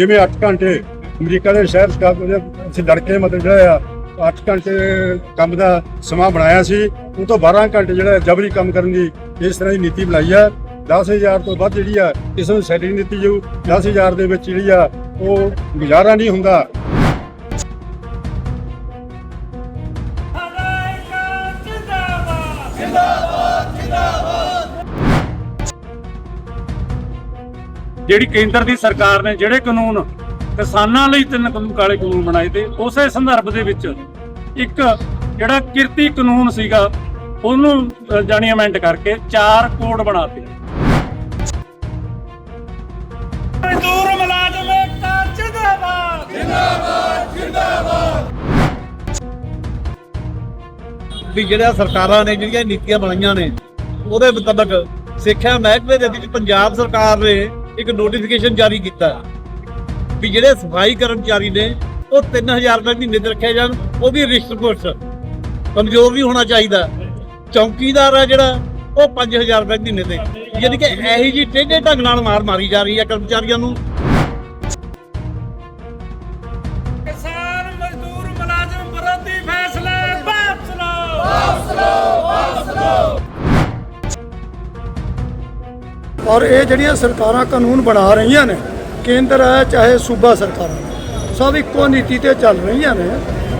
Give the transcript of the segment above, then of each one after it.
ਜਿਵੇਂ 8 ਘੰਟੇ ਅਮਰੀਕਾ ਦੇ ਸ਼ਹਿਰ ਸ਼ਿਕਾਗੋ ਦੇ ਅਸੀਂ ਲੜਕੇ ਮਤਲਬ ਜਿਹੜਾ ਆ 8 ਘੰਟੇ ਕੰਮ ਦਾ ਸਮਾਂ ਬਣਾਇਆ ਸੀ ਉਹ ਤੋਂ 12 ਘੰਟੇ ਜਿਹੜਾ ਜਬਰੀ ਕੰਮ ਕਰਨ ਦੀ ਇਸ ਤਰ੍ਹਾਂ ਦੀ ਨੀਤੀ ਬਣਾਈ ਆ। 10000 ਤੋਂ ਵੱਧ ਜਿਹੜੀ ਆ ਇਸ ਨੂੰ ਸੈਲਰੀ ਦਿੱਤੀ ਜਾਊ। 10000 ਦੇ ਵਿੱਚ ਜਿਹੜੀ ਆ, ਉਹ ਗੁਜ਼ਾਰਾ ਨਹੀਂ ਹੁੰਦਾ। ਜਿਹੜੀ ਕੇਂਦਰ ਦੀ ਸਰਕਾਰ ਨੇ ਜਿਹੜੇ ਕਾਨੂੰਨ ਕਿਸਾਨਾਂ ਲਈ ਤਿੰਨ ਕਾਨੂੰਨ ਕਾਲੇ ਕਾਨੂੰਨ ਬਣਾਏ ਤੇ ਉਸੇ ਸੰਦਰਭ ਦੇ ਵਿੱਚ ਇੱਕ ਜਿਹੜਾ ਕਿਰਤੀ ਕਾਨੂੰਨ ਸੀਗਾ ਉਹਨੂੰ ਜਾਣੀ ਅਮੈਂਡ ਕਰਕੇ ਚਾਰ ਕੋਡ ਬਣਾਤੇ ਮਜ਼ਦੂਰ ਮੁਲਾਜ਼ਮ ਏਕਤਾ ਜਿੰਦਾਬਾਦ! ਵੀ ਜਿਹੜਾ ਸਰਕਾਰਾਂ ਨੇ ਜਿਹੜੀਆਂ ਨੀਤੀਆਂ ਬਣਾਈਆਂ ਨੇ ਉਹਦੇ ਮੁਤਾਬਕ ਸਿੱਖਿਆ ਮਹਿਕਮੇ ਦੇ ਵਿੱਚ ਪੰਜਾਬ ਸਰਕਾਰ ਨੇ ਇੱਕ ਨੋਟੀਫਿਕੇਸ਼ਨ ਜਾਰੀ ਕੀਤਾ ਵੀ ਜਿਹੜੇ ਸਫ਼ਾਈ ਕਰਮਚਾਰੀ ਨੇ, ਉਹ 3000 ਰੁਪਏ ਮਹੀਨੇ ਤੇ ਰੱਖਿਆ ਜਾਣ, ਉਹ ਵੀ ਰਿਸ਼ਟ ਕਮਜ਼ੋਰ ਵੀ ਹੋਣਾ ਚਾਹੀਦਾ ਚੌਕੀਦਾਰ ਆ ਜਿਹੜਾ, ਉਹ 5000 ਰੁਪਏ ਮਹੀਨੇ ਤੇ ਯਾਨੀ ਕਿ ਇਹੀ ਜੀ ਟੇਢੇ ਢੰਗ ਨਾਲ ਮਾਰ ਮਾਰੀ ਜਾ ਰਹੀ ਹੈ ਕਰਮਚਾਰੀਆਂ ਨੂੰ। ਔਰ ਇਹ ਜਿਹੜੀਆਂ ਸਰਕਾਰਾਂ ਕਾਨੂੰਨ ਬਣਾ ਰਹੀਆਂ ਨੇ ਕੇਂਦਰ ਹੈ ਚਾਹੇ ਸੂਬਾ ਸਰਕਾਰਾਂ ਸਭ ਇੱਕੋ ਨੀਤੀ ਤੇ ਚੱਲ ਰਹੀਆਂ ਨੇ।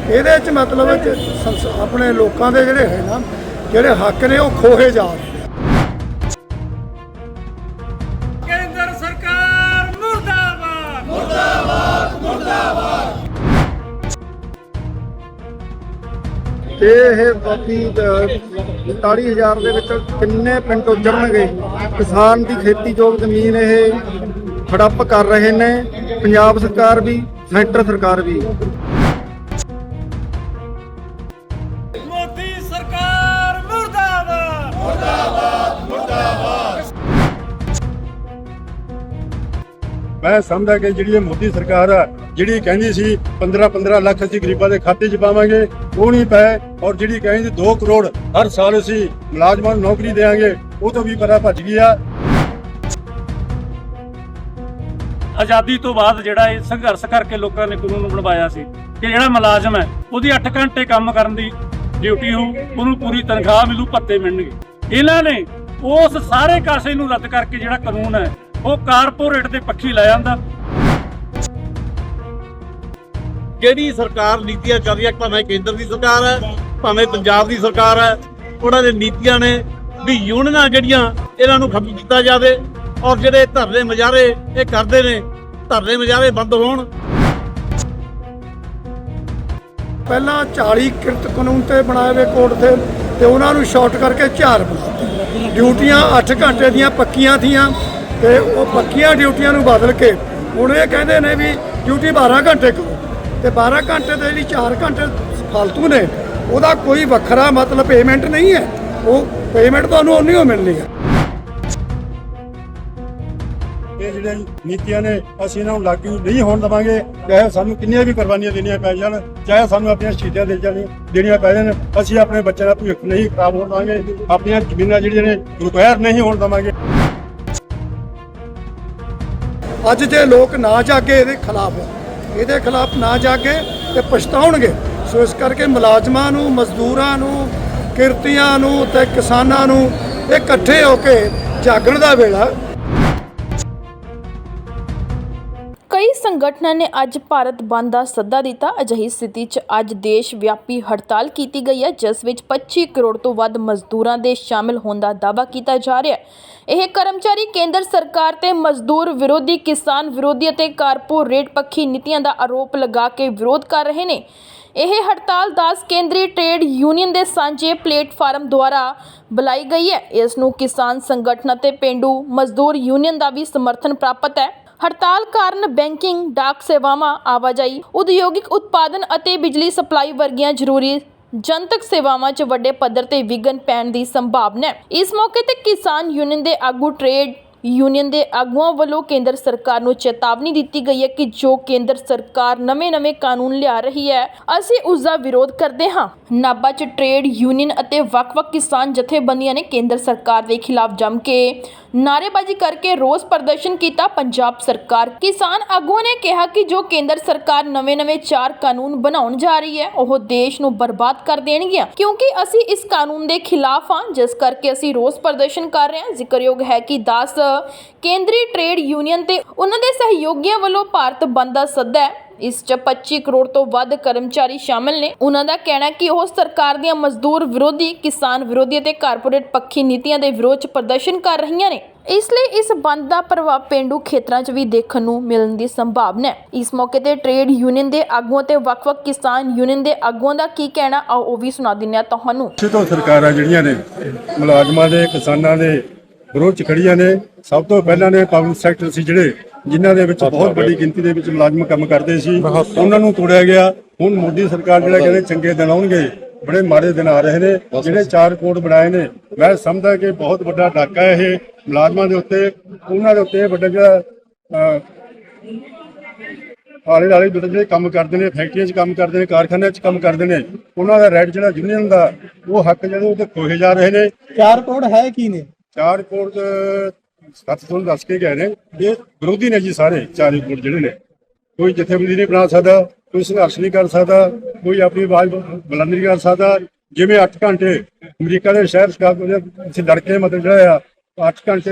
ਇਹਦੇ ਚ ਮਤਲਬ ਹੈ ਕਿ ਆਪਣੇ ਲੋਕਾਂ ਦੇ ਜਿਹੜੇ ਹੈ ਨਾ ਜਿਹੜੇ ਹੱਕ ਨੇ ਉਹ ਖੋਹੇ ਜਾ ਰਹੇ ਕੇਂਦਰ ਸਰਕਾਰ ਮੁਰਦਾਬਾਦ। ਤੇ ਇਹ ਬਾਕੀ 40000 ਦੇ ਵਿੱਚ ਕਿੰਨੇ ਪਿੰਡ ਉਜੜਨਗੇ ਕਿਸਾਨ ਦੀ ਖੇਤੀਯੋਗ ਜ਼ਮੀਨ ਇਹ ਹੜੱਪ ਕਰ ਰਹੇ ਨੇ। ਪੰਜਾਬ ਸਰਕਾਰ ਵੀ ਸੈਂਟਰ ਸਰਕਾਰ ਵੀ। ਮੋਦੀ ਸਰਕਾਰ ਮੁਰਦਾਬਾਦ। ਮੈਂ ਸਮਝਦਾ ਕਿ ਜਿਹੜੀ ਇਹ ਮੋਦੀ ਸਰਕਾਰ ਆ ਜਿਹੜੀ ਕਹਿੰਦੀ ਸੀ 15 15 ਲੱਖ ਅਸੀਂ ਗਰੀਬਾਂ ਦੇ ਖਾਤੇ 'ਚ ਪਾਵਾਂਗੇ, ਉਹ ਨਹੀਂ ਪਏ। ਔਰ ਜਿਹੜੀ ਕਹਿੰਦੀ 2 ਕਰੋੜ ਹਰ ਸਾਲ ਅਸੀਂ ਮੁਲਾਜ਼ਮਾਂ ਨੂੰ ਨੌਕਰੀ ਦੇਵਾਂਗੇ, ਉਹ ਤੋਂ ਵੀ ਪਰਾਂ ਭੱਜ ਗਈ ਆਜ਼ਾਦੀ ਤੋਂ ਬਾਅਦ ਜਿਹੜਾ ਇਹ ਸੰਘਰਸ਼ ਕਰਕੇ ਲੋਕਾਂ ਨੇ ਕਾਨੂੰਨ ਬਣਵਾਇਆ ਸੀ ਕਿ ਜਿਹੜਾ ਮੁਲਾਜ਼ਮ ਹੈ, ਉਹਦੀ 8 ਘੰਟੇ ਕੰਮ ਕਰਨ ਦੀ ਡਿਊਟੀ ਹੋ ਉਹਨੂੰ ਪੂਰੀ ਤਨਖਾਹ ਮਿਲੂ, ਭੱਤੇ ਮਿਲਣਗੇ। ਇਹਨਾਂ ਨੇ ਉਸ ਸਾਰੇ ਕਾਸੇ ਨੂੰ ਰੱਦ ਕਰਕੇ ਜਿਹੜਾ ਕਾਨੂੰਨ ਹੈ, ਉਹ ਕਾਰਪੋਰੇਟ ਦੇ ਪੱਖੀ ਲੈ ਜਾਂਦਾ ਜਿਹੜੀ ਸਰਕਾਰ ਨੀਤੀਆਂ ਚੱਲ ਹੈ ਭਾਵੇਂ ਕੇਂਦਰ ਦੀ ਸਰਕਾਰ ਹੈ, ਭਾਵੇਂ ਪੰਜਾਬ ਦੀ ਸਰਕਾਰ ਹੈ, ਉਹਨਾਂ ਦੇ ਨੀਤੀਆਂ ਨੇ ਵੀ ਯੂਨੀਅਨਾਂ ਜਿਹੜੀਆਂ, ਇਹਨਾਂ ਨੂੰ ਖਤਮ ਕੀਤਾ ਜਾਵੇ ਔਰ ਜਿਹੜੇ ਧਰਨੇ ਮੁਜ਼ਾਹਰੇ ਇਹ ਕਰਦੇ ਨੇ, ਧਰਨੇ ਮੁਜ਼ਾਹਰੇ ਬੰਦ ਹੋਣ। ਪਹਿਲਾਂ 40 ਕਿਰਤ ਕਾਨੂੰਨ ਤੇ ਬਣਾਏ ਹੋਏ ਕੋਡ ਤੇ ਤੇ ਉਹਨਾਂ ਨੂੰ ਸ਼ਾਰਟ ਕਰਕੇ 4 ਬਣਾਤੇ। ਡਿਊਟੀਆਂ 8 ਘੰਟੇ ਦੀਆਂ ਪੱਕੀਆਂ ਥੀਆਂ, ਤੇ ਉਹ ਪੱਕੀਆਂ ਡਿਊਟੀਆਂ ਨੂੰ ਬਦਲ ਕੇ, ਹੁਣ ਇਹ ਕਹਿੰਦੇ ਨੇ ਵੀ ਡਿਊਟੀ 12 ਘੰਟੇ ਕਰੋ। ਤੇ 12 ਘੰਟੇ ਤੇ ਜਿਹੜੀ 4 ਘੰਟੇ ਫालतू ਨੇ ਉਹਦਾ ਕੋਈ ਵੱਖਰਾ ਮਤਲਬ ਪੇਮੈਂਟ ਨਹੀਂ ਹੈ। ਉਹ ਪੇਮੈਂਟ ਤੁਹਾਨੂੰ ਉਨੀ ਹੋ ਮਿਲਣੀ ਹੈ। ਇਹ ਜਿਹੜੇ ਨੀਤੀਆਂ ਨੇ ਅਸੀਂ ਇਹਨਾਂ ਨੂੰ ਲਾਗੂ ਨਹੀਂ ਹੋਣ ਦਵਾਂਗੇ। ਚਾਹੇ ਸਾਨੂੰ ਕਿੰਨੀਆਂ ਵੀ ਕੁਰਬਾਨੀਆਂ ਦੇਣੀਆਂ ਪੈ ਜਾਣ ਚਾਹੇ ਸਾਨੂੰ ਆਪਣੀਆਂ ਸ਼ਹੀਦਾਂ ਦੇ ਜਾਣ ਦੇਣੀਆਂ ਪੈ ਜਾਣ ਅਸੀਂ ਆਪਣੇ ਬੱਚਿਆਂ ਦਾ ਭਵਿੱਖ ਨਹੀਂ ਖਰਾਬ ਹੋਣ ਦਵਾਂਗੇ। ਆਪਣੀਆਂ ਜ਼ਮੀਨਾਂ ਜਿਹੜੀਆਂ ਨੇ ਰਿਕਵਾਇਰ ਨਹੀਂ ਹੋਣ ਦਵਾਂਗੇ। ਅੱਜ ਜੇ ਲੋਕ ਨਾ ਜਾਗੇ ਇਹਦੇ ਖਿਲਾਫ। ਇਹਦੇ ਖਿਲਾਫ ਨਾ ਜਾਗੇ ਤੇ ਪਛਤਾਉਣਗੇ। ਸੋ ਇਸ ਕਰਕੇ ਮੁਲਾਜ਼ਮਾਂ ਨੂੰ, ਮਜ਼ਦੂਰਾਂ ਨੂੰ, ਕਿਰਤੀਆਂ ਨੂੰ ਤੇ ਕਿਸਾਨਾਂ ਨੂੰ ਇਹ ਇਕੱਠੇ ਹੋ ਕੇ ਜਾਗਣ ਦਾ ਵੇਲਾ ਸੰਗਠਨਾਂ ਨੇ ਅੱਜ ਭਾਰਤ ਬੰਦ ਦਾ ਸੱਦਾ ਦਿੱਤਾ। ਅਜਿਹੀ ਸਥਿਤੀ 'ਚ ਅੱਜ ਦੇਸ਼ ਵਿਆਪੀ ਹੜਤਾਲ ਕੀਤੀ ਗਈ ਹੈ, ਜਿਸ ਵਿੱਚ 25 ਕਰੋੜ ਤੋਂ ਵੱਧ ਮਜ਼ਦੂਰਾਂ ਦੇ ਸ਼ਾਮਿਲ ਹੋਣ ਦਾ ਦਾਅਵਾ ਕੀਤਾ ਜਾ ਰਿਹਾ ਹੈ। ਇਹ ਕਰਮਚਾਰੀ ਕੇਂਦਰ ਸਰਕਾਰ ਤੇ ਮਜ਼ਦੂਰ ਵਿਰੋਧੀ, ਕਿਸਾਨ ਵਿਰੋਧੀ ਅਤੇ ਕਾਰਪੋਰੇਟ ਪੱਖੀ ਨੀਤੀਆਂ ਦਾ ਆਰੋਪ ਲਗਾ ਕੇ ਵਿਰੋਧ ਕਰ ਰਹੇ ਨੇ। ਇਹ ਹੜਤਾਲ 10 ਕੇਂਦਰੀ ਟ੍ਰੇਡ ਯੂਨੀਅਨ ਦੇ ਸਾਂਝੇ ਪਲੇਟਫਾਰਮ ਦੁਆਰਾ ਬੁਲਾਈ ਗਈ ਹੈ। ਇਸ ਨੂੰ ਕਿਸਾਨ ਸੰਗਠਨ ਅਤੇ ਪਿੰਡੂ ਮਜ਼ਦੂਰ ਯੂਨੀਅਨ ਦਾ ਵੀ ਸਮਰਥਨ ਪ੍ਰਾਪਤ ਹੈ। ਹੜਤਾਲ ਕਾਰਨ ਬੈਂਕਿੰਗ, ਡਾਕ ਸੇਵਾਵਾਂ, ਆਵਾਜਾਈ, ਉਦਯੋਗਿਕ ਉਤਪਾਦਨ ਅਤੇ ਬਿਜਲੀ ਸਪਲਾਈ ਵਰਗੀਆਂ ਜ਼ਰੂਰੀ ਜਨਤਕ ਸੇਵਾਵਾਂ 'ਚ ਵੱਡੇ ਪੱਧਰ ਤੇ ਵਿਘਨ ਪੈਣ ਦੀ ਸੰਭਾਵਨਾ ਹੈ। ਇਸ ਮੌਕੇ ਤੇ ਕਿਸਾਨ ਯੂਨੀਅਨ ਦੇ ਆਗੂ ਟ੍ਰੇਡ ਯੂਨੀਅਨ ਦੇ ਆਗੂਆਂ ਵੱਲੋਂ ਕੇਂਦਰ ਸਰਕਾਰ ਨੂੰ ਚੇਤਾਵਨੀ ਦਿੱਤੀ ਗਈ ਹੈ ਕਿ ਜੋ ਕੇਂਦਰ ਸਰਕਾਰ ਨਵੇਂ-ਨਵੇਂ ਕਾਨੂੰਨ ਲਿਆ ਰਹੀ ਹੈ, ਅਸੀਂ ਉਸ ਦਾ ਵਿਰੋਧ ਕਰਦੇ ਹਾਂ। ਨਾਭਾ 'ਚ ਟ੍ਰੇਡ ਯੂਨੀਅਨ ਅਤੇ ਵੱਖ-ਵੱਖ ਕਿਸਾਨ ਜਥੇਬੰਦੀਆਂ ਨੇ ਕੇਂਦਰ ਸਰਕਾਰ ਦੇ ਖਿਲਾਫ ਜੰਮ ਕੇ ਨਾਅਰੇਬਾਜ਼ੀ ਕਰਕੇ ਰੋਸ ਪ੍ਰਦਰਸ਼ਨ ਕੀਤਾ ਪੰਜਾਬ ਸਰਕਾਰ। ਕਿਸਾਨ ਆਗੂਆਂ ਨੇ ਕਿਹਾ ਕਿ ਜੋ ਕੇਂਦਰ ਸਰਕਾਰ ਨਵੇਂ-ਨਵੇਂ ਚਾਰ ਕਾਨੂੰਨ ਬਣਾਉਣ ਜਾ ਰਹੀ ਹੈ, ਉਹ ਦੇਸ਼ ਨੂੰ ਬਰਬਾਦ ਕਰ ਦੇਣਗੀਆਂ। ਕਿਉਂਕਿ ਅਸੀਂ ਇਸ ਕਾਨੂੰਨ ਦੇ ਖਿਲਾਫ ਹਾਂ, ਜਿਸ ਕਰਕੇ ਅਸੀਂ ਰੋਸ ਪ੍ਰਦਰਸ਼ਨ ਕਰ ਰਹੇ ਹਾਂ। ਜ਼ਿਕਰਯੋਗ ਹੈ ਕਿ 10 ਕੇਂਦਰੀ ਟ੍ਰੇਡ ਯੂਨੀਅਨ ਤੇ ਉਹਨਾਂ ਦੇ ਸਹਿਯੋਗੀਆਂ ਵੱਲੋਂ ਭਾਰਤ ਬੰਦ ਦਾ ਸੱਦਾ ਹੈ। ਇਸ 'ਚ 25 ਕਰੋੜ ਤੋਂ ਵੱਧ ਕਰਮਚਾਰੀ ਸ਼ਾਮਲ ਨੇ। ਉਹਨਾਂ ਦਾ ਕਹਿਣਾ ਕਿ ਉਹ ਸਰਕਾਰ ਦੀਆਂ ਮਜ਼ਦੂਰ ਵਿਰੋਧੀ, ਕਿਸਾਨ ਵਿਰੋਧੀ ਅਤੇ ਕਾਰਪੋਰੇਟ ਪੱਖੀ ਨੀਤੀਆਂ ਦੇ ਵਿਰੋਧ 'ਚ ਪ੍ਰਦਰਸ਼ਨ ਕਰ ਰਹੀਆਂ ਨੇ। ਇਸ ਲਈ ਇਸ ਬੰਦ ਦਾ ਪ੍ਰਭਾਵ ਪੇਂਡੂ ਖੇਤਰਾਂ 'ਚ ਵੀ ਦੇਖਣ ਨੂੰ ਮਿਲਣ ਦੀ ਸੰਭਾਵਨਾ ਹੈ। ਇਸ ਮੌਕੇ ਤੇ ਟ੍ਰੇਡ ਯੂਨੀਅਨ ਦੇ ਆਗੂਆਂ ਤੇ ਵੱਖ-ਵੱਖ ਕਿਸਾਨ ਯੂਨੀਅਨ ਦੇ ਆਗੂਆਂ ਦਾ ਕੀ ਕਹਿਣਾ, ਆਓ ਉਹ ਵੀ ਸੁਣਾ ਦਿੰਦੇ ਹਾਂ ਤੁਹਾਨੂੰ। ਪਿੱਛੇ ਸਰਕਾਰਾਂ ਜਿਹੜੀਆਂ ਨੇ, ਮੁਲਾਜ਼ਮਾਂ ਦੇ, ਕਿਸਾਨਾਂ ਦੇ ਵਿਰੋਧ ਚ ਖੜੀਆਂ ਨੇ। ਸਭ ਤੋਂ ਪਹਿਲਾਂ ਨੇ ਪਬਲਿਕ ਸੈਕਟਰ ਸੀ ਜਿਹੜੇ ਜਿਨ੍ਹਾਂ ਦੇ ਵਿੱਚ ਬਹੁਤ ਵੱਡੀ ਗਿਣਤੀ ਦੇ ਵਿੱਚ ਮੁਲਾਜ਼ਮ ਕੰਮ ਕਰਦੇ ਸੀ। ਉਹਨਾਂ ਨੂੰ ਤੋੜਿਆ ਗਿਆ। ਹੁਣ ਮੋਦੀ ਸਰਕਾਰ ਜਿਹੜਾ ਕਹਿੰਦੇ ਚੰਗੇ ਦਿਨ ਆਉਣਗੇ ਬੜੇ ਮਾੜੇ ਦਿਨ ਆ ਰਹੇ ਨੇ ਜਿਹੜੇ ਚਾਰ ਕੋਡ ਬਣਾਏ ਨੇ। ਮੈਂ ਸਮਝਦਾ ਕਿ ਬਹੁਤ ਵੱਡਾ ਡਾਕਾ ਹੈ ਇਹ ਮੁਲਾਜ਼ਮਾਂ ਦੇ ਉੱਤੇ ਉਹਨਾਂ ਦੇ ਉੱਤੇ ਵੱਡਾ ਜਿਹੜਾ ਆਲੇ ਦੁਆਲੇ ਜਿਹੜੇ ਜਿਹੜੇ ਕੰਮ ਕਰਦੇ ਨੇ ਫੈਕਟਰੀਆਂ 'ਚ ਕੰਮ ਕਰਦੇ ਨੇ ਕਾਰਖਾਨਿਆਂ 'ਚ ਕੰਮ ਕਰਦੇ ਨੇ ਉਹਨਾਂ ਦਾ ਰਾਈਟ ਜਿਹੜਾ ਯੂਨੀਅਨ ਦਾ ਉਹ ਹੱਕ ਜਿਹੜੇ ਉਹ ਤੇ ਖੋਹੇ ਜਾ ਰਹੇ ਨੇ। ਚਾਰ ਕੋਡ ਹੈ ਕੀ ਨੇ? ਚਾਰ ਕੋਡ ਸੱਤ ਤੋਂ ਦੱਸ ਕੇ ਗਏ ਨੇ ਇਹ ਵਿਰੋਧੀ ਨੇ ਜੀ ਸਾਰੇ ਚਾਰੇ ਕੋਡ ਜਿਹੜੇ ਨੇ। ਕੋਈ ਜਥੇਬੰਦੀ ਨਹੀਂ ਬਣਾ ਸਕਦਾ, ਕੋਈ ਸੰਘਰਸ਼ ਨਹੀਂ ਕਰ ਸਕਦਾ, ਕੋਈ ਆਪਣੀ ਆਵਾਜ਼ ਬੁਲੰਦ ਨਹੀਂ ਕਰ ਸਕਦਾ। ਜਿਵੇਂ 8 ਘੰਟੇ ਅਮਰੀਕਾ ਦੇ ਸ਼ਹਿਰ ਸ਼ਿਕਾਗੋ ਦੇ ਇੱਥੇ ਲੜਕੇ ਮਤਲਬ ਜਿਹੜਾ ਆ 8 ਘੰਟੇ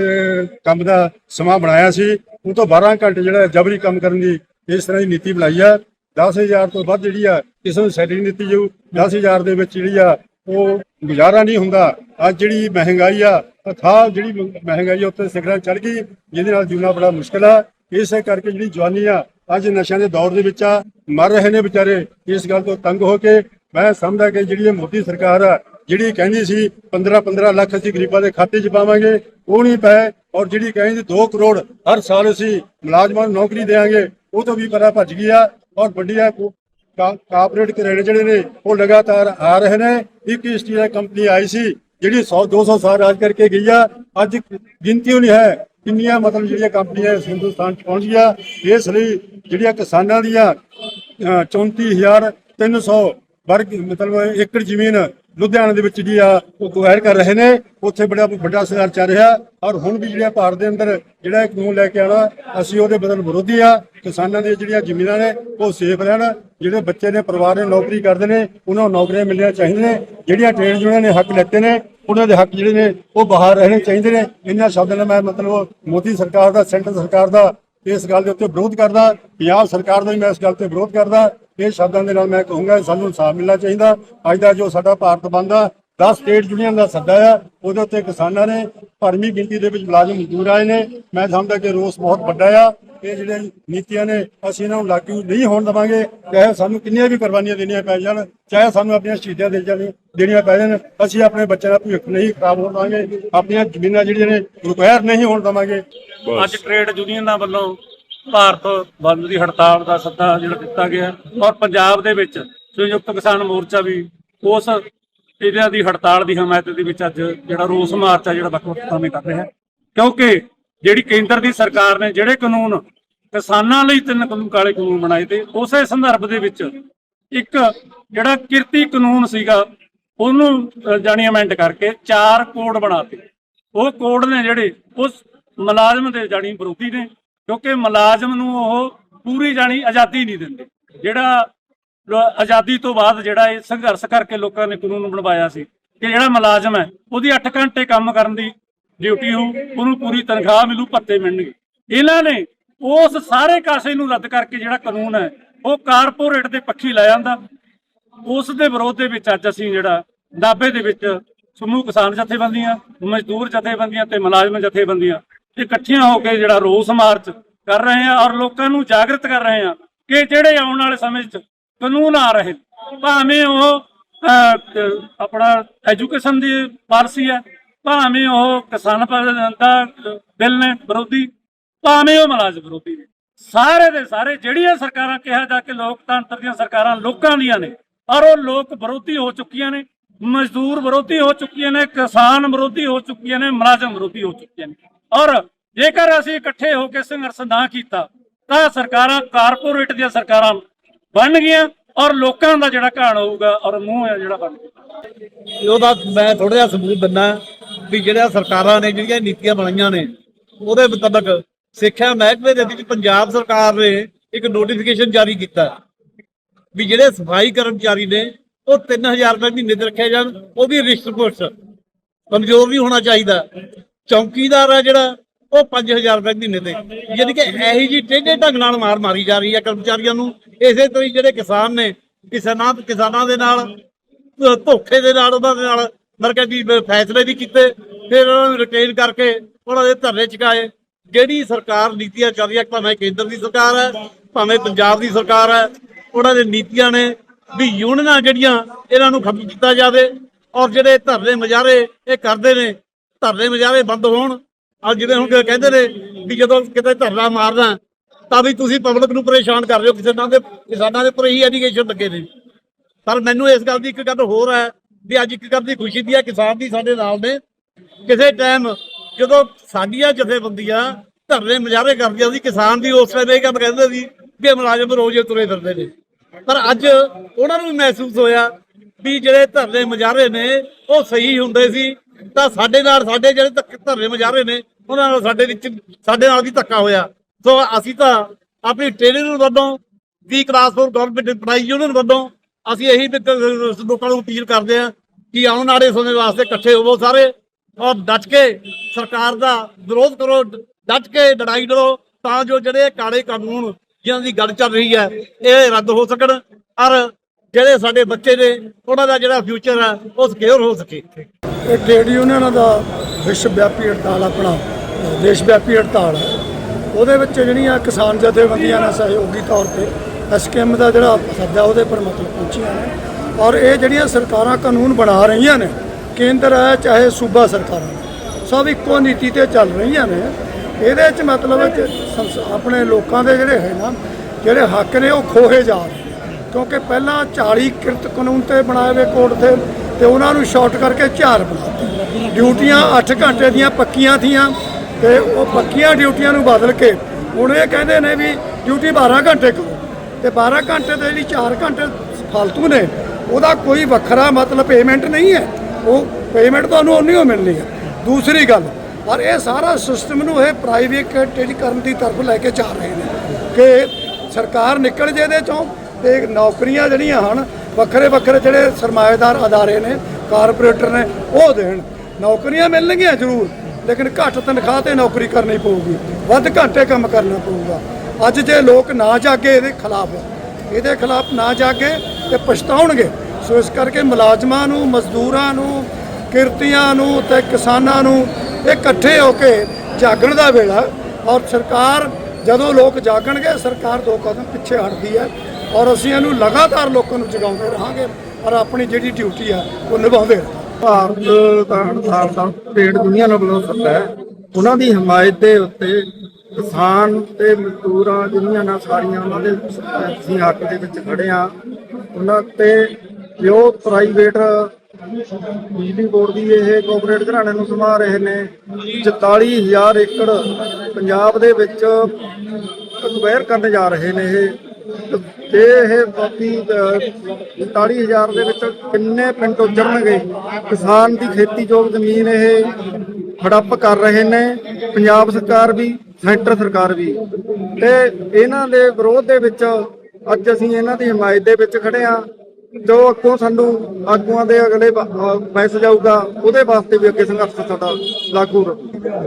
ਕੰਮ ਦਾ ਸਮਾਂ ਬਣਾਇਆ ਸੀ, ਉਹ ਤੋਂ 12 ਘੰਟੇ ਜਿਹੜਾ ਜਬਰੀ ਕੰਮ ਕਰਨ ਦੀ ਇਸ ਤਰ੍ਹਾਂ ਦੀ ਨੀਤੀ ਬਣਾਈ ਆ। 10000 ਤੋਂ ਵੱਧ ਜਿਹੜੀ ਆ, ਕਿਸੇ ਨੂੰ ਸੈਲਰੀ ਨਹੀਂ ਦਿੱਤੀ ਜਾਊ। 10000 ਦੇ ਵਿੱਚ ਜਿਹੜੀ ਆ, ਉਹ ਗੁਜ਼ਾਰਾ ਨਹੀਂ ਹੁੰਦਾ। ਅੱਜ ਜਿਹੜੀ ਮਹਿੰਗਾਈ ਆ ਅਥਾਹ ਜਿਹੜੀ ਮਹਿੰਗਾਈ ਆ ਉੱਤੇ ਸਿਖਰਾਂ ਚੜ ਗਈ, ਜਿਹਦੇ ਨਾਲ ਜੀਉਣਾ ਬੜਾ ਮੁਸ਼ਕਲ ਆ। ਇਸੇ ਕਰਕੇ ਜਿਹੜੀ ਜਵਾਨੀ ਆ ਅੱਜ ਨਸ਼ਿਆਂ ਦੇ ਦੌਰ ਦੇ ਵਿੱਚ ਆ, ਮਰ ਰਹੇ ਨੇ ਵਿਚਾਰੇ। ਇਸ ਗੱਲ ਤੋਂ ਤੰਗ ਹੋ ਕੇ ਮੈਂ ਸਮਝਦਾ ਕਿ ਜਿਹੜੀ ਇਹ ਮੋਦੀ ਸਰਕਾਰ ਆ, ਜਿਹੜੀ ਕਹਿੰਦੀ ਸੀ 15 15 ਲੱਖ ਅਸੀਂ ਗਰੀਬਾਂ ਦੇ ਖਾਤੇ 'ਚ ਪਾਵਾਂਗੇ, ਉਹ ਨਹੀਂ ਪਏ। ਔਰ ਜਿਹੜੀ ਕਹਿੰਦੀ 2 ਕਰੋੜ ਹਰ ਸਾਲ ਅਸੀਂ ਮੁਲਾਜ਼ਮਾਂ ਨੂੰ ਨੌਕਰੀ ਦੇਵਾਂਗੇ, ਉਹ ਤੋਂ ਵੀ ਪਰਾਂ ਭੱਜ ਗਈ ਆ। ਔਰ ਵੱਡੀਆਂ ਕਾਰਪੋਰੇਟ ਕਰੇਡ ਜਿਹੜੇ ਨੇ, ਉਹ ਲਗਾਤਾਰ ਆ ਰਹੇ ਨੇ। ਇੱਕ ਈਸਟ ਇੰਡੀਆ ਕੰਪਨੀ ਆਈ ਸੀ ਜਿਹੜੀ 100 200 ਸਾਲ ਰਾਜ ਕਰਕੇ ਗਈ ਆ ਅੱਜ ਗਿਣਤੀ ਉਹ ਨਹੀਂ ਹੈ ਕਿੰਨੀਆਂ ਮਤਲਬ ਜਿਹੜੀਆਂ ਕੰਪਨੀਆਂ ਇਸ ਹਿੰਦੁਸਤਾਨ ਚ ਪਹੁੰਚ ਗਿਆ ਇਸ ਲਈ ਜਿਹੜੀਆਂ ਕਿਸਾਨਾਂ ਦੀਆਂ ਅਹ, 34300 ਵਰਗ ਮਤਲਬ ਏਕੜ ਜ਼ਮੀਨ ਲੁਧਿਆਣੇ ਦੇ ਵਿੱਚ ਜਿਹੜੀ ਆ ਉਹ ਕੁਆਇਰ ਕਰ ਰਹੇ ਨੇ, ਉੱਥੇ ਬੜਾ ਵੱਡਾ ਸੰਘਰਸ਼ ਚੱਲ ਰਿਹਾ ਔਰ ਹੁਣ ਵੀ ਜਿਹੜਾ ਭਾਰਤ ਦੇ ਅੰਦਰ ਜਿਹੜਾ ਇਹ ਕਾਨੂੰਨ ਲੈ ਕੇ ਆਣਾ ਅਸੀਂ ਉਹਦੇ ਬਦਲ ਵਿਰੋਧੀ ਆ, ਕਿਸਾਨਾਂ ਦੀਆਂ ਜਿਹੜੀਆਂ ਜ਼ਮੀਨਾਂ ਨੇ, ਉਹ ਸੇਫ ਰਹਿਣ, ਜਿਹੜੇ ਬੱਚੇ ਨੇ, ਪਰਿਵਾਰ ਨੇ ਨੌਕਰੀ ਕਰਦੇ ਨੇ, ਉਹਨਾਂ ਨੂੰ ਨੌਕਰੀਆਂ ਮਿਲਣੀਆਂ ਚਾਹੀਦੀਆਂ ਨੇ, ਜਿਹੜੀਆਂ ਟ੍ਰੇਡ ਯੂਨੀਅਨਾਂ ਨੇ ਹੱਕ ਲੈਤੇ ਨੇ, ਉਹਨਾਂ ਦੇ ਹੱਕ ਜਿਹੜੇ ਨੇ, ਉਹ ਬਾਹਰ ਰਹਿਣੇ ਚਾਹੀਦੇ ਨੇ, ਇਹਨਾਂ ਸ਼ਬਦਾਂ ਨਾਲ ਮੈਂ ਮਤਲਬ ਮੋਦੀ ਸਰਕਾਰ ਦਾ, ਸੈਂਟਰ ਸਰਕਾਰ ਦਾ ਇਸ ਗੱਲ ਦੇ ਉੱਤੇ ਵਿਰੋਧ ਕਰਦਾ, ਪੰਜਾਬ ਸਰਕਾਰ ਦਾ ਵੀ ਮੈਂ ਇਸ ਗੱਲ ਤੇ ਵਿਰੋਧ ਕਰਦਾ ਇਹ ਸ਼ਬਦਾਂ ਦੇ ਨਾਲ ਮੈਂ ਕਹੂੰਗਾ, ਸਾਨੂੰ ਇਨਸਾਫ ਮਿਲਣਾ ਚਾਹੀਦਾ। ਅੱਜ ਦਾ ਜੋ ਸਾਡਾ ਭਾਰਤ ਬੰਦ ਆ 10 ਸਟੇਟ ਯੂਨੀਅਨ ਦਾ ਸੱਦਾ ਆ, ਉਹਦੇ ਉੱਤੇ ਕਿਸਾਨਾਂ ਨੇ ਭਰਮੀ ਗਿਣਤੀ ਦੇ ਵਿੱਚ ਮੁਲਾਜ਼ਮ ਮਜ਼ਦੂਰ ਆਏ ਨੇ। ਮੈਂ ਸਮਝਦਾ ਕਿ ਰੋਸ ਬਹੁਤ ਵੱਡਾ ਆ। ਇਹ ਜਿਹੜੇ ਨੀਤੀਆਂ ਨੇ, ਅਸੀਂ ਇਹਨਾਂ ਨੂੰ ਲਾਗੂ ਨਹੀਂ ਹੋਣ ਦੇਵਾਂਗੇ। ਚਾਹੇ ਸਾਨੂੰ ਕਿੰਨੀਆਂ ਵੀ ਕੁਰਬਾਨੀਆਂ ਦੇਣੀਆਂ ਪੈ ਜਾਣ, ਚਾਹੇ ਸਾਨੂੰ ਆਪਣੀਆਂ ਸ਼ਹੀਦਾਂ ਦੇ ਜਾਣ ਦੇਣੀਆਂ ਪੈ ਜਾਣ, ਅਸੀਂ ਆਪਣੇ ਬੱਚਿਆਂ ਦਾ ਭਵਿੱਖ ਨਹੀਂ ਖਰਾਬ ਹੋਣ ਦੇਵਾਂਗੇ। ਆਪਣੀਆਂ ਜ਼ਮੀਨਾਂ ਜਿਹੜੀਆਂ ਨੇ ਰਿਕਵਾਇਰ ਨਹੀਂ ਹੋਣ ਦੇਵਾਂਗੇ। ਅੱਜ ਟ੍ਰੇਡ ਯੂਨੀਅਨਾਂ ਵੱਲੋਂ ਭਾਰਤ ਬੰਦ ਦੀ ਹੜਤਾਲ ਦਾ ਸੱਦਾ ਜਿਹੜਾ ਦਿੱਤਾ ਗਿਆ ਔਰ ਪੰਜਾਬ ਦੇ ਵਿੱਚ ਸੰਯੁਕਤ ਕਿਸਾਨ ਮੋਰਚਾ ਵੀ ਉਸ ਇਹਨਾਂ ਦੀ ਹੜਤਾਲ ਦੀ ਹਮਾਇਤ ਦੇ ਵਿੱਚ ਅੱਜ ਜਿਹੜਾ ਰੋਸ ਮਾਰਚ ਆ ਜਿਹੜਾ ਵੱਖ-ਵੱਖ ਥਾਵੇਂ ਕਰ ਰਿਹਾ ਕਿਉਂਕਿ ਜਿਹੜੀ ਕੇਂਦਰ ਦੀ ਸਰਕਾਰ ਨੇ ਜਿਹੜੇ ਕਾਨੂੰਨ ਕਿਸਾਨਾਂ ਲਈ ਤਿੰਨ ਕਾਨੂੰਨ ਕਾਲੇ ਕਾਨੂੰਨ ਬਣਾਏ ਤੇ ਉਸੇ ਸੰਦਰਭ ਦੇ ਵਿੱਚ ਇੱਕ ਜਿਹੜਾ ਕਿਰਤੀ ਕਾਨੂੰਨ ਸੀਗਾ, ਉਹਨੂੰ ਜਾਣੀ ਅਮੈਂਡ ਕਰਕੇ ਚਾਰ ਕੋਡ ਬਣਾਤੇ। ਉਹ ਕੋਡ ਨੇ ਜਿਹੜੇ ਉਸ ਮੁਲਾਜ਼ਮ ਦੇ ਜਾਣੀ ਵਿਰੋਧੀ ਨੇ ਕਿਉਂਕਿ ਮੁਲਾਜ਼ਮ ਨੂੰ ਉਹ ਪੂਰੀ ਜਾਣੀ ਆਜ਼ਾਦੀ ਨਹੀਂ ਦਿੰਦੇ। ਜਿਹੜਾ ਆਜ਼ਾਦੀ ਤੋਂ ਬਾਅਦ ਜਿਹੜਾ ਇਹ ਸੰਘਰਸ਼ ਕਰਕੇ ਲੋਕਾਂ ਨੇ ਕਾਨੂੰਨ ਬਣਵਾਇਆ ਸੀ ਕਿ ਜਿਹੜਾ ਮੁਲਾਜ਼ਮ ਹੈ, ਉਹਦੀ 8 ਘੰਟੇ ਕੰਮ ਕਰਨ ਦੀ ਡਿਊਟੀ ਹੋ ਉਹਨੂੰ ਪੂਰੀ ਤਨਖਾਹ ਮਿਲੂ, ਭੱਤੇ ਮਿਲਣਗੇ। ਇਹਨਾਂ ਨੇ ਉਸ ਸਾਰੇ ਕਾਸੇ ਨੂੰ ਰੱਦ ਕਰਕੇ ਜਿਹੜਾ ਕਾਨੂੰਨ ਹੈ, ਉਹ ਕਾਰਪੋਰੇਟ ਦੇ ਪੱਖੀ ਲੈ ਜਾਂਦਾ ਉਸ ਦੇ ਵਿਰੋਧ ਦੇ ਵਿੱਚ ਅੱਜ ਅਸੀਂ ਜਿਹੜਾ ਨਾਭੇ ਦੇ ਵਿੱਚ ਸਮੂਹ ਕਿਸਾਨ ਜਥੇਬੰਦੀਆਂ, ਮਜ਼ਦੂਰ ਜਥੇਬੰਦੀਆਂ ਤੇ ਮੁਲਾਜ਼ਮ ਜਥੇਬੰਦੀਆਂ ਇਕੱਠੀਆਂ ਹੋ ਕੇ ਜਿਹੜਾ ਰੋਸ ਮਾਰਚ ਕਰ ਰਹੇ ਆ ਔਰ ਲੋਕਾਂ ਨੂੰ ਜਾਗਰਤ ਕਰ ਰਹੇ ਆ ਕਿ ਜਿਹੜੇ ਆਉਣ ਵਾਲੇ ਸਮੇਂ 'ਚ ਕਾਨੂੰਨ ਆ ਰਹੇ, ਭਾਵੇਂ ਉਹ ਆਪਣਾ ਐਜੂਕੇਸ਼ਨ ਦੀ ਪਾਲਿਸੀ ਹੈ, ਭਾਵੇਂ ਉਹ ਕਿਸਾਨ ਦਾ ਬਿੱਲ ਨੇ ਵਿਰੋਧੀ, ਭਾਵੇਂ ਉਹ ਮੁਲਾਜ਼ਮ ਵਿਰੋਧੀ ਨੇ। ਸਾਰੇ ਦੇ ਸਾਰੇ, ਜਿਹੜੀਆਂ ਸਰਕਾਰਾਂ ਕਿਹਾ ਜਾ ਕੇ ਲੋਕਤੰਤਰ ਦੀਆਂ ਸਰਕਾਰਾਂ ਲੋਕਾਂ ਦੀਆਂ ਨੇ, ਔਰ ਉਹ ਲੋਕ ਵਿਰੋਧੀ ਹੋ ਚੁੱਕੀਆਂ ਨੇ, ਮਜ਼ਦੂਰ ਵਿਰੋਧੀ ਹੋ ਚੁੱਕੀਆਂ ਨੇ, ਕਿਸਾਨ ਵਿਰੋਧੀ ਹੋ ਚੁੱਕੀਆਂ ਨੇ, ਮੁਲਾਜ਼ਮ ਵਿਰੋਧੀ ਹੋ ਚੁੱਕੀਆਂ ਨੇ। ਔਰ ਜੇਕਰ ਅਸੀਂ ਇਕੱਠੇ ਹੋ ਕੇ ਸੰਘਰਸ਼ ਨਾ ਕੀਤਾ, ਤਾਂ ਸਰਕਾਰਾਂ, ਕਾਰਪੋਰੇਟ ਦੀਆਂ ਸਰਕਾਰਾਂ ਬਣ ਗਈਆਂ ਔਰ ਲੋਕਾਂ ਦਾ ਜਿਹੜਾ ਘਾਣ ਹੋਊਗਾ ਔਰ ਮੂੰਹ ਹੈ ਜਿਹੜਾ ਬੰਦ ਉਹਦਾ ਮੈਂ ਥੋੜਾ ਜਿਹਾ ਸਬੂਤ ਦਿੰਦਾ ਵੀ ਜਿਹੜੀਆਂ ਸਰਕਾਰਾਂ ਨੇ, ਜਿਹੜੀਆਂ ਨੀਤੀਆਂ ਬਣਾਈਆਂ ਨੇ, ਉਹਦੇ ਮੁਤਾਬਕ ਸਿੱਖਿਆ ਮਹਿਕਮੇ ਦੇ ਵਿੱਚ ਪੰਜਾਬ ਸਰਕਾਰ ਨੇ ਇੱਕ ਨੋਟੀਫਿਕੇਸ਼ਨ ਜਾਰੀ ਕੀਤਾ ਵੀ ਜਿਹੜੇ ਸਫ਼ਾਈ ਕਰਮਚਾਰੀ ਨੇ, ਉਹ 3000 ਰੁਪਏ ਮਹੀਨੇ ਤੇ ਰੱਖਿਆ ਜਾਣ, ਉਹ ਵੀ ਰਿਸ਼ਟ ਪੁਰਸ਼ ਕਮਜ਼ੋਰ ਵੀ ਹੋਣਾ ਚਾਹੀਦਾ। ਚੌਕੀਦਾਰ ਆ ਜਿਹੜਾ, ਉਹ 5000 ਰੁਪਏ ਮਹੀਨੇ ਤੇ ਯਾਨੀ ਕਿ ਇਹੀ ਜੀ ਟੇਢੇ ਢੰਗ ਨਾਲ ਮਾਰ ਮਾਰੀ ਜਾ ਰਹੀ ਹੈ ਕਰਮਚਾਰੀਆਂ ਨੂੰ। ਇਸੇ ਤਰ੍ਹਾਂ ਹੀ ਜਿਹੜੇ ਕਿਸਾਨ ਨੇ, ਕਿਸਾਨਾਂ ਕਿਸਾਨਾਂ ਦੇ ਨਾਲ, ਧੋਖੇ ਦੇ ਨਾਲ, ਉਹਨਾਂ ਦੇ ਨਾਲ ਮਰਕੇ ਵੀ ਫੈਸਲੇ ਵੀ ਕੀਤੇ, ਫਿਰ ਉਹਨਾਂ ਨੂੰ ਰਿਟੇਨ ਕਰਕੇ ਉਹਨਾਂ ਦੇ ਧਰਨੇ ਚੁਕਾਏ। ਜਿਹੜੀ ਸਰਕਾਰ ਨੀਤੀਆਂ ਚੱਲ ਹੈ ਭਾਵੇਂ ਕੇਂਦਰ ਦੀ ਸਰਕਾਰ ਹੈ, ਭਾਵੇਂ ਪੰਜਾਬ ਦੀ ਸਰਕਾਰ ਹੈ, ਉਹਨਾਂ ਦੇ ਨੀਤੀਆਂ ਨੇ ਵੀ ਯੂਨੀਅਨਾਂ ਜਿਹੜੀਆਂ, ਇਹਨਾਂ ਨੂੰ ਖਤਮ ਕੀਤਾ ਜਾਵੇ ਔਰ ਜਿਹੜੇ ਧਰਨੇ ਮੁਜ਼ਾਹਰੇ ਇਹ ਕਰਦੇ ਨੇ ਧਰਨੇ ਮੁਜ਼ਾਹਰੇ ਬੰਦ ਹੋਣ। ਔਰ ਜਿਵੇਂ ਹੁਣ ਕਹਿੰਦੇ ਨੇ ਵੀ ਜਦੋਂ ਕਿਤੇ ਧਰਨਾ ਮਾਰਨਾ, ਤਾਂ ਵੀ ਤੁਸੀਂ ਪਬਲਿਕ ਨੂੰ ਪਰੇਸ਼ਾਨ ਕਰ ਰਹੇ ਹੋ। ਕਿਸਾਨਾਂ ਦੇ ਕਿਸਾਨਾਂ ਦੇ ਉੱਪਰ ਹੀ ਐਲੀਗੇਸ਼ਨ ਲੱਗੇ ਨੇ। ਪਰ ਮੈਨੂੰ ਇਸ ਗੱਲ ਦੀ ਇੱਕ ਗੱਲ ਹੋਰ ਹੈ ਵੀ ਅੱਜ ਇੱਕ ਗੱਲ ਦੀ ਖੁਸ਼ੀ ਦੀ ਹੈ, ਕਿਸਾਨ ਦੀ ਸਾਡੇ ਨਾਲ ਨੇ। ਕਿਸੇ ਟਾਈਮ ਜਦੋਂ ਸਾਡੀਆਂ ਜਥੇਬੰਦੀਆਂ ਧਰਨੇ ਮੁਜ਼ਾਹਰੇ ਕਰਦੀਆਂ ਸੀ, ਕਿਸਾਨ ਦੀ ਉਸ ਵੇਲੇ ਇਹ ਕੰਮ ਕਹਿੰਦੇ ਸੀ ਵੀ ਇਹ ਮੁਲਾਜ਼ਮ ਰੋਜ਼ ਤੁਰੇ ਫਿਰਦੇ ਨੇ। ਪਰ ਅੱਜ ਉਹਨਾਂ ਨੂੰ ਵੀ ਮਹਿਸੂਸ ਹੋਇਆ ਵੀ ਜਿਹੜੇ ਧਰਨੇ ਮੁਜ਼ਾਹਰੇ ਨੇ, ਉਹ ਸਹੀ ਹੁੰਦੇ ਸੀ। ਤਾਂ ਸਾਡੇ ਨਾਲ, ਸਾਡੇ ਜਿਹੜੇ ਧੱਕ- ਧਰਨੇ ਮੁਜ਼ਾਹਰੇ ਨੇ, ਉਹਨਾਂ ਨਾਲ ਸਾਡੇ ਵਿੱਚ, ਸਾਡੇ ਨਾਲ ਵੀ ਧੱਕਾ ਹੋਇਆ। ਸੋ ਅਸੀਂ ਤਾਂ ਆਪਣੀ ਟ੍ਰੇਨਿੰਗ ਵੱਲੋਂ ਦੀ class four government employee union ਵੱਲੋਂ, ਅਸੀਂ ਇਹੀ ਲੋਕਾਂ ਨੂੰ ਅਪੀਲ ਕਰਦੇ ਹਾਂ ਕਿ ਆਉਣ ਵਾਲੇ ਸਮੇਂ ਵਾਸਤੇ ਇਕੱਠੇ ਹੋਵੋ ਸਾਰੇ ਔਰ ਡਟ ਕੇ ਸਰਕਾਰ ਦਾ ਵਿਰੋਧ ਕਰੋ ਡਟ ਕੇ ਲੜਾਈ ਲੜੋ, ਤਾਂ ਜੋ ਜਿਹੜੇ ਕਾਲੇ ਕਾਨੂੰਨ ਜਿਨ੍ਹਾਂ ਦੀ ਗੱਲ ਚੱਲ ਰਹੀ ਹੈ, ਇਹ ਰੱਦ ਹੋ ਸਕਣ ਔਰ ਜਿਹੜੇ ਸਾਡੇ ਬੱਚੇ ਨੇ, ਉਹਨਾਂ ਦਾ ਜਿਹੜਾ ਫਿਊਚਰ ਹੈ, ਉਹ ਸਿਕਿਉਰ ਹੋ ਸਕੇ। ਇਹ ਟ੍ਰੇਡ ਯੂਨੀਅਨਾਂ ਦਾ ਵਿਸ਼ਵ ਵਿਆਪੀ ਹੜਤਾਲ ਆਪਣਾ ਦੇਸ਼ ਵਿਆਪੀ ਹੜਤਾਲ ਹੈ। ਉਹਦੇ ਵਿੱਚ ਜਿਹੜੀਆਂ ਕਿਸਾਨ ਜਥੇਬੰਦੀਆਂ ਨੇ ਸਹਿਯੋਗੀ ਤੌਰ ਤੇ ਐਸਕੇਐਮ ਦਾ ਜਿਹੜਾ ਸੱਦਾ ਉਹਦੇ ਪਰ ਮਤਲਬ ਪਹੁੰਚੀਆਂ ਨੇ। ਔਰ ਇਹ ਜਿਹੜੀਆਂ ਸਰਕਾਰਾਂ ਕਾਨੂੰਨ ਬਣਾ ਰਹੀਆਂ ਨੇ, ਕੇਂਦਰ ਹੈ ਚਾਹੇ ਸੂਬਾ ਸਰਕਾਰਾਂ ਸਭ ਇੱਕੋ ਨੀਤੀ ਤੇ ਚੱਲ ਰਹੀਆਂ ਨੇ। ਇਹਦੇ ਵਿੱਚ ਮਤਲਬ ਹੈ ਕਿ ਸੰਸ- ਆਪਣੇ ਲੋਕਾਂ ਦੇ ਜਿਹੜੇ ਹੈ ਨਾ, ਜਿਹੜੇ ਹੱਕ ਨੇ ਉਹ ਖੋਹੇ ਜਾ ਰਹੇ ਕਿਉਂਕਿ ਪਹਿਲਾਂ 40 ਕਿਰਤ ਕਾਨੂੰਨ ਤੇ ਬਣਾਏ ਹੋਏ ਕੋਡ ਤੇ ਤੇ ਉਹਨਾਂ ਨੂੰ ਸ਼ਾਰਟ ਕਰਕੇ 4 ਬਣਾਤੇ। ਡਿਊਟੀਆਂ 8 ਘੰਟੇ ਦੀਆਂ ਪੱਕੀਆਂ ਥੀਆਂ ਤੇ ਉਹ ਪੱਕੀਆਂ ਡਿਊਟੀਆਂ ਨੂੰ ਬਦਲ ਕੇ ਹੁਣ ਇਹ ਕਹਿੰਦੇ ਨੇ ਵੀ ਡਿਊਟੀ 12 ਘੰਟੇ ਕਰੋ। ਤੇ 12 ਘੰਟੇ ਤੇ ਜਿਹੜੀ 4 ਘੰਟੇ ਫालतू ਨੇ, ਉਹਦਾ ਕੋਈ ਵੱਖਰਾ ਮਤਲਬ ਪੇਮੈਂਟ ਨਹੀਂ ਹੈ। ਉਹ ਪੇਮੈਂਟ ਤੁਹਾਨੂੰ ਉਨੀ ਹੋ ਮਿਲਣੀ ਹੈ। ਦੂਸਰੀ ਗੱਲ, ਪਰ ਇਹ ਸਾਰਾ ਸਿਸਟਮ ਨੂੰ ਇਹ ਪ੍ਰਾਈਵੇਟੀਕਰਨ ਦੀ ਤਰਫ ਲੈ ਕੇ ਚੱਲ ਰਹੇ ਨੇ ਕਿ ਸਰਕਾਰ ਨਿਕਲ ਜੇ ਇਹਦੇ ਚੋਂ ਤੇ ਨੌਕਰੀਆਂ ਜਿਹੜੀਆਂ ਹਨ ਵੱਖਰੇ ਵੱਖਰੇ ਜਿਹੜੇ ਸਰਮਾਏਦਾਰ ਅਦਾਰੇ ਨੇ, ਕਾਰਪੋਰੇਟਰ ਨੇ, ਉਹ ਦੇਣ। ਨੌਕਰੀਆਂ ਮਿਲਣਗੀਆਂ ਜ਼ਰੂਰ, ਲੇਕਿਨ ਘੱਟ ਤਨਖਾਹ ਤੇ ਨੌਕਰੀ ਕਰਨੀ ਪਊਗੀ। ਵੱਧ ਘੰਟੇ ਕੰਮ ਕਰਨਾ ਪਊਗਾ। ਅੱਜ ਜੇ ਲੋਕ ਨਾ ਜਾਗੇ ਇਹਦੇ ਖਿਲਾਫ ਇਹਦੇ ਖਿਲਾਫ ਨਾ ਜਾਗੇ ਤੇ ਪਛਤਾਉਣਗੇ। ਸੋ ਇਸ ਕਰਕੇ ਮੁਲਾਜ਼ਮਾਂ ਨੂੰ, ਮਜ਼ਦੂਰਾਂ ਨੂੰ, ਕਿਰਤੀਆਂ ਨੂੰ ਤੇ ਕਿਸਾਨਾਂ ਨੂੰ ਇਹ ਇਕੱਠੇ ਹੋ ਕੇ ਜਾਗਣ ਦਾ ਵੇਲਾ। ਔਰ ਸਰਕਾਰ, ਜਦੋਂ ਲੋਕ ਜਾਗਣਗੇ, ਸਰਕਾਰ ਦੋ ਕਦਮ ਪਿੱਛੇ ਹਟਦੀ ਹੈ। ਔਰ ਅਸੀਂ ਇਹਨੂੰ ਲਗਾਤਾਰ ਲੋਕਾਂ ਨੂੰ ਜਗਾਉਂਦੇ ਰਹਾਂਗੇ ਔਰ ਆਪਣੀ ਜਿਹੜੀ ਡਿਊਟੀ ਆ, ਉਹ ਨਿਭਾਉਂਦੇ ਰਹਾਂਗੇ। ਭਾਰਤ ਦਾ ਹੜਤਾਲ ਦਾ ਟ੍ਰੇਡ ਦੁਨੀਆ ਨੂੰ ਵੱਲੋਂ ਸੱਦਾ ਹੈ। ਉਹਨਾਂ ਦੀ ਹਮਾਇਤ ਦੇ ਉੱਤੇ ਕਿਸਾਨ ਤੇ ਮਜ਼ਦੂਰਾਂ ਜਿੰਨੀਆਂ ਨਾਲ ਸਾਰੀਆਂ ਉਹਨਾਂ ਦੇ ਅਸੀਂ ਹੱਕ ਦੇ ਵਿੱਚ ਖੜੇ ਆ ਉਹਨਾਂ ਤੇ ਜੋ ਪ੍ਰਾਈਵੇਟ ਬਿਜਲੀ ਬੋਰਡ ਦੀ ਇਹ ਕੋਆਪਰੇਟ ਘਰਾਣੇ ਨੂੰ ਸਮਾ ਰਹੇ ਨੇ 44000 ਏਕੜ ਪੰਜਾਬ ਦੇ ਵਿੱਚ ਅਕਵਾਇਰ ਕਰਨ ਜਾ ਰਹੇ ਨੇ ਇਹ। ਤੇ ਇਹ ਬਾਕੀ 40000 ਦੇ ਵਿੱਚ ਕਿੰਨੇ ਪਿੰਡ ਉਜੜਨਗੇ? ਕਿਸਾਨ ਦੀ ਖੇਤੀਯੋਗ ਜ਼ਮੀਨ ਇਹ ਹੜੱਪ ਕਰ ਰਹੇ ਨੇ, ਪੰਜਾਬ ਸਰਕਾਰ ਵੀ, ਸੈਂਟਰ ਸਰਕਾਰ ਵੀ। ਤੇ ਇਹਨਾਂ ਦੇ ਵਿਰੋਧ ਦੇ ਵਿੱਚ ਅੱਜ ਅਸੀਂ ਇਹਨਾਂ ਦੀ ਹਮਾਇਤ ਦੇ ਵਿੱਚ ਖੜੇ ਆ ਜੋ ਅੱਗੋਂ ਸਾਨੂੰ ਆਗੂਆਂ ਦੇ ਅਗਲੇ ਮੈਸੇਜ ਆਊਗਾ, ਉਹਦੇ ਵਾਸਤੇ ਵੀ ਅੱਗੇ ਸੰਘਰਸ਼ ਸਾਡਾ ਲਾਗੂ ਰਹੂ।